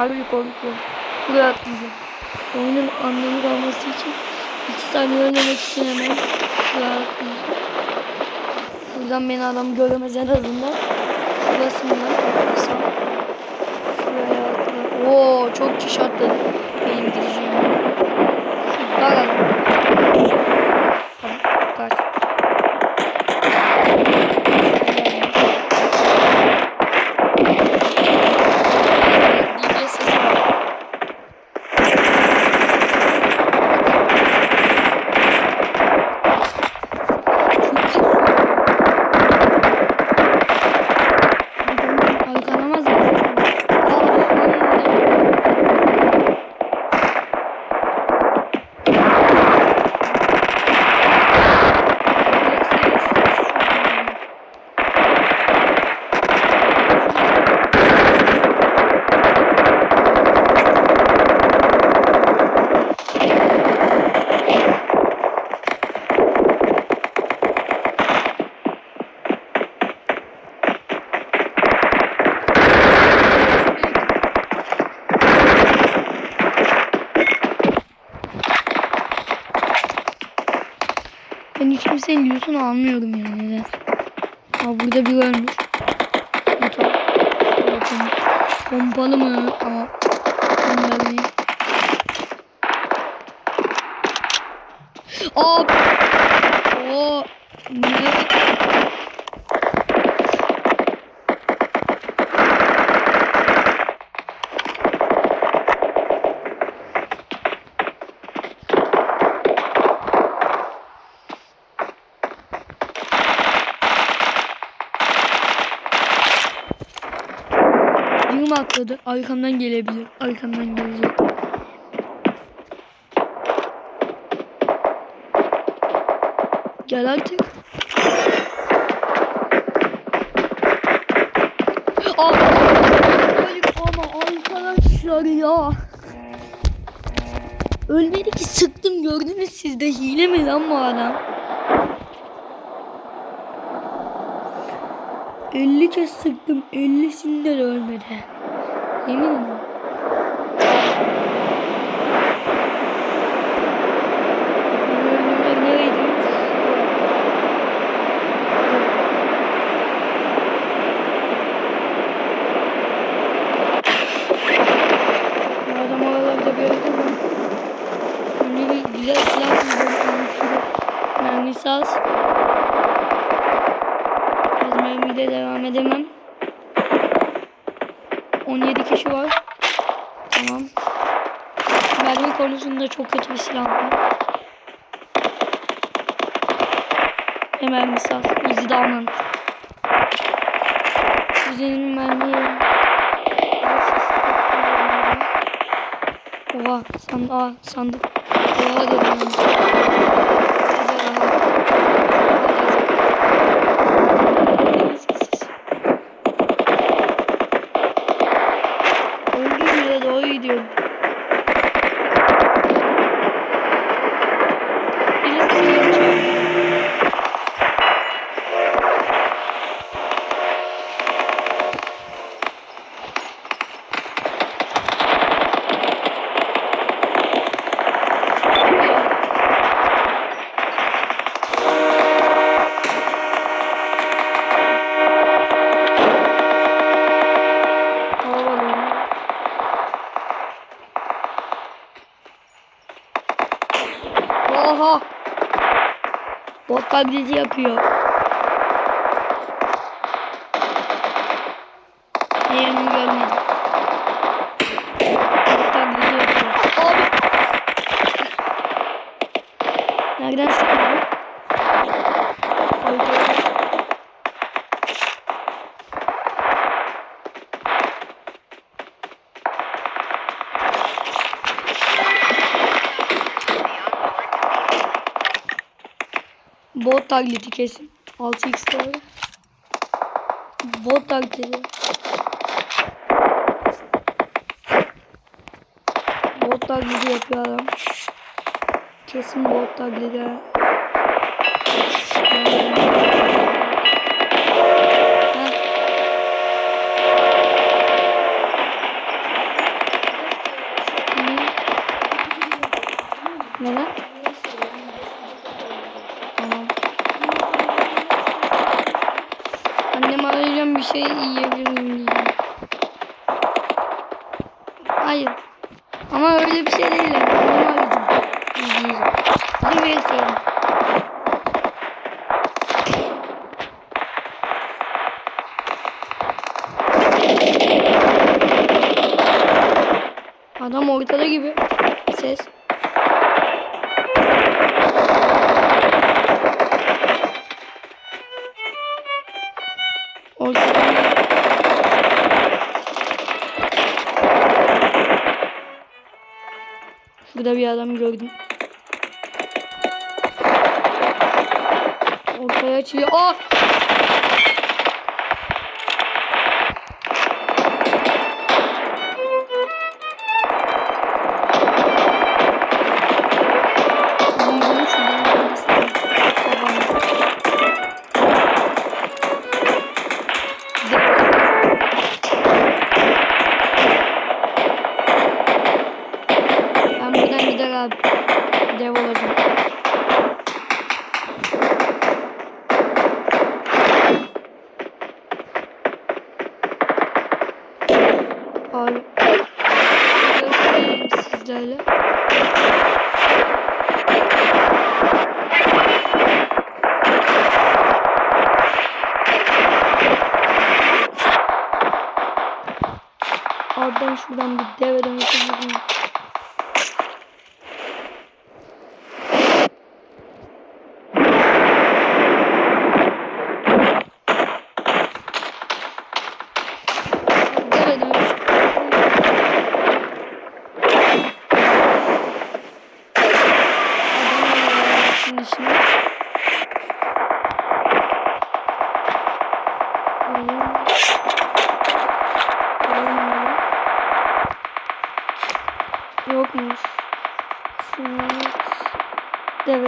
Harbi korkuyorum. Buraya atlayacağım. Oyunun anlamı kalması için iki saniye ölmemek için hemen buraya atlayacağım. Buradan beni adam göremez en azından. Şurasından atlasam. Şuraya atla. Oo çok kişi atladı. Benim gideceğim. Şuradan alalım. Tamam, kaç. DJ sesi var. Arkalamaz mı? Ben hiç kimsenin diyorsun almıyorum yani neden. Aa, burada bir ölmüş. Motor. Pompalı mı? Ama pompalı değil. Aa! Oo! Ne? Atladı. Arkamdan gelebilir. Arkamdan gelecek. Gel artık. Aa! Hayır ama arkadaşlar ya. Ölmedi ki sıktım gördünüz siz de hile mi lan bu adam? 50 kez sıktım 50'sinde de ölmedi. Buldum. Mermisi az. Az mermiyle devam edemem. 17 kişi var. Tamam. Mermi konusunda çok kötü bir silah var. Ve mermisi az. Uzi de almam. Uzi'nin mermiyi Oha sandık. Aa sandık. Oha dedim. Taklidi yapıyor. Yerini görmedim. Bot taklidi kesin. 6x var. Bot taklidi. Bot taklidi yapıyor adam. Kesin bot taklidi. Ne lan? şey yiyebilir miyim. Hayır. Ama öyle bir şey değil. Bunu arayacağım. İzleyeceğim. Bunu verseydim. Adam ortada gibi. Ses. Burada bir adam gördüm. Ortaya açıyor. Aa! Abi. Göstereyim sizlerle. Abi ben şuradan bir deve dönüşüm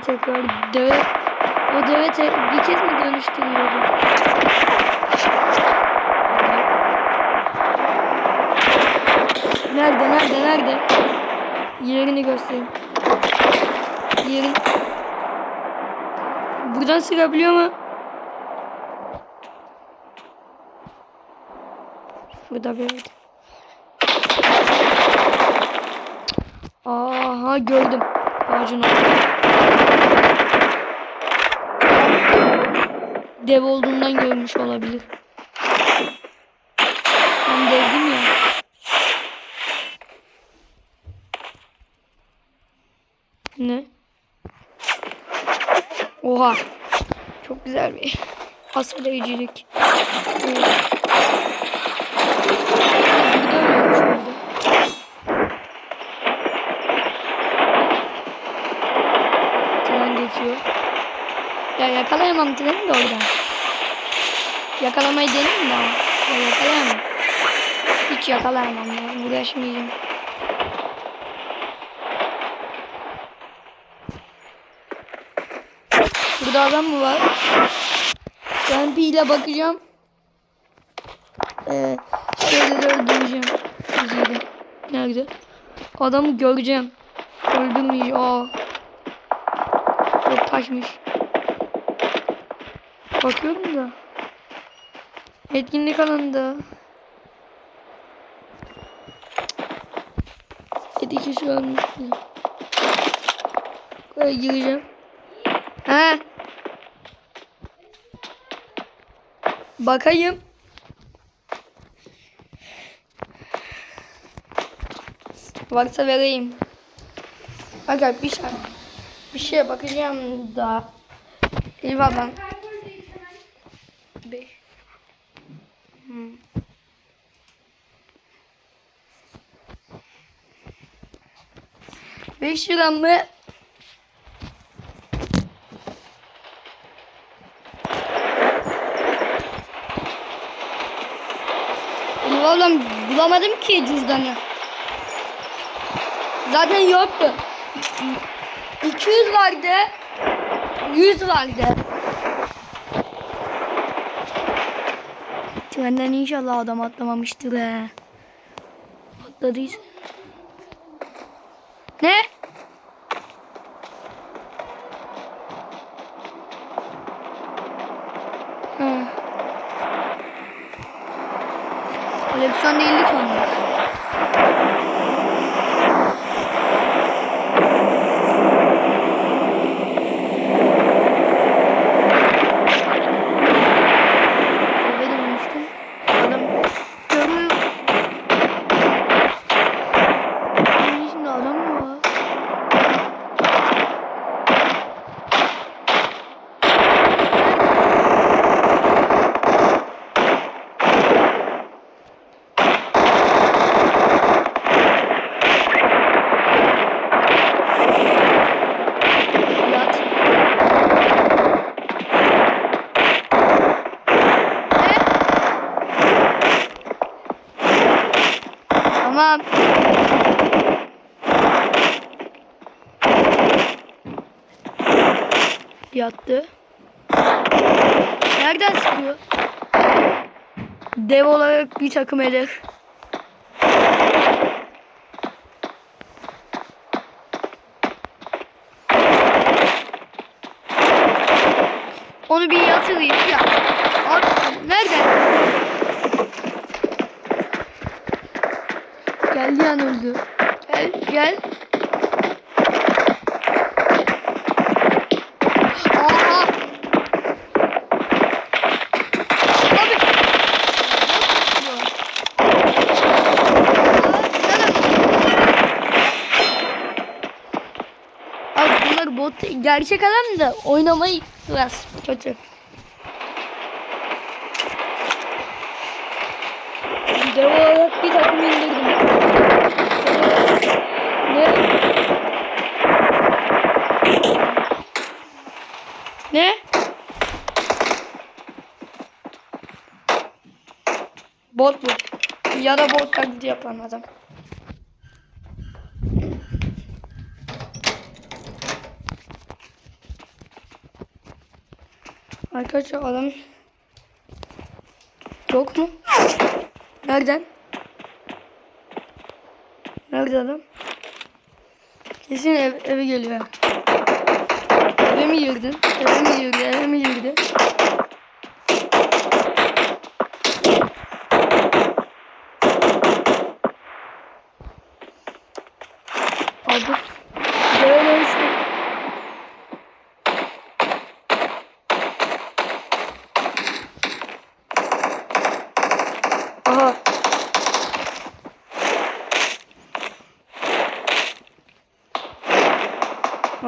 tekrar deve o deve te bir kez mi dönüştürüyordu? Nerede nerede nerede? Yerini göstereyim. Yerin. Buradan sıkabiliyor mu? Burada bir. Aha gördüm. Ağacın orada. Dev olduğundan görmüş olabilir. Ben devdim ya. Ne? Oha. Çok güzel bir asılıyıcılık. Evet. Burada ölüyormuş orada. Tren geçiyor. Ya yakalayamam treni de oradan. Yakalamayı deneyim ama? Ya yakalayamam. Hiç yakalayamam ya. Uğraşmayacağım. Burada adam mı var? Ben ile bakacağım. Ee, şeyleri öldüreceğim. Üzüldüm. Nerede? Adamı göreceğim. Öldürmeyeceğim. Aa. Yok taşmış. Bakıyorum da. Etkinlik alanında. Yedi kişi ölmüş. Buraya gireceğim. Ha. Bakayım. Varsa vereyim. Aga bir şey bir şeye bakacağım da. Elif ablam. Beş. Hmm. Beş lira mı? Ablam bulamadım ki cüzdanı. Zaten yoktu. 200 vardı. 100 vardı. Trenden inşallah adam atlamamıştır he. Atladıysa. Ne? Ha. Alexander değildi ki. Yattı. Nereden sıkıyor? Dev olarak bir takım eder. Onu bir yatırayım ya. Abi, nereden? Geldi an öldü. Gel gel. Aha. Abi. Abi bunlar bot gerçek adam da oynamayı biraz kötü. Dev olarak bir takım indirdim. Ne? Ne? Bot bu. Ya da bot taklidi yapan adam. Arkadaşlar adam yok mu? Nereden? Nerede adam? Kesin ev, eve geliyor. Eve mi girdin? Eve mi girdi? Eve mi girdi?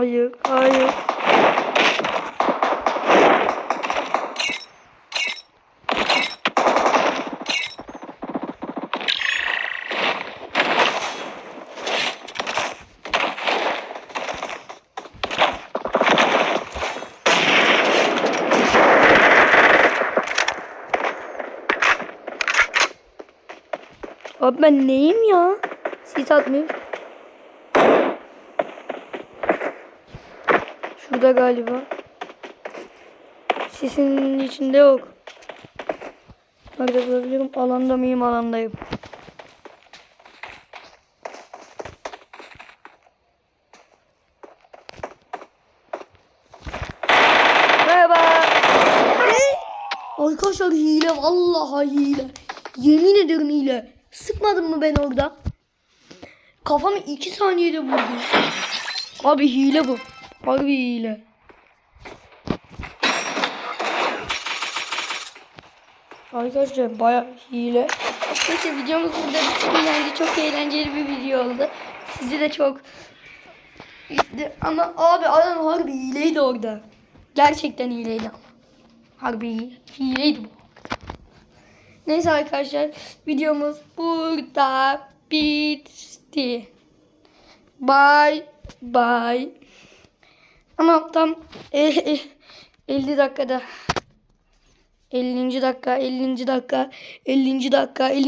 Hayır, hayır. Abi ben neyim ya? Sis atmıyor. Şurada galiba. Sisin içinde yok. Nerede bulabilirim? Alanda mıyım? Alandayım. Merhaba. Arkadaşlar hile. Vallahi hile. Yemin ederim hile. Sıkmadın mı ben orada? Kafamı iki saniyede vurdu. Abi hile bu. Harbi hile. Arkadaşlar baya hile. Neyse videomuz burada bitti. Bence çok eğlenceli bir video oldu. Sizi de çok ama abi adam harbi hileydi orada. Gerçekten hileydi ama. Harbi hile. hileydi bu. Neyse arkadaşlar videomuz burada bitti. Bye bye. Ama tam eh, eh, 50 dakikada 50. dakika 50. dakika 50. dakika 50.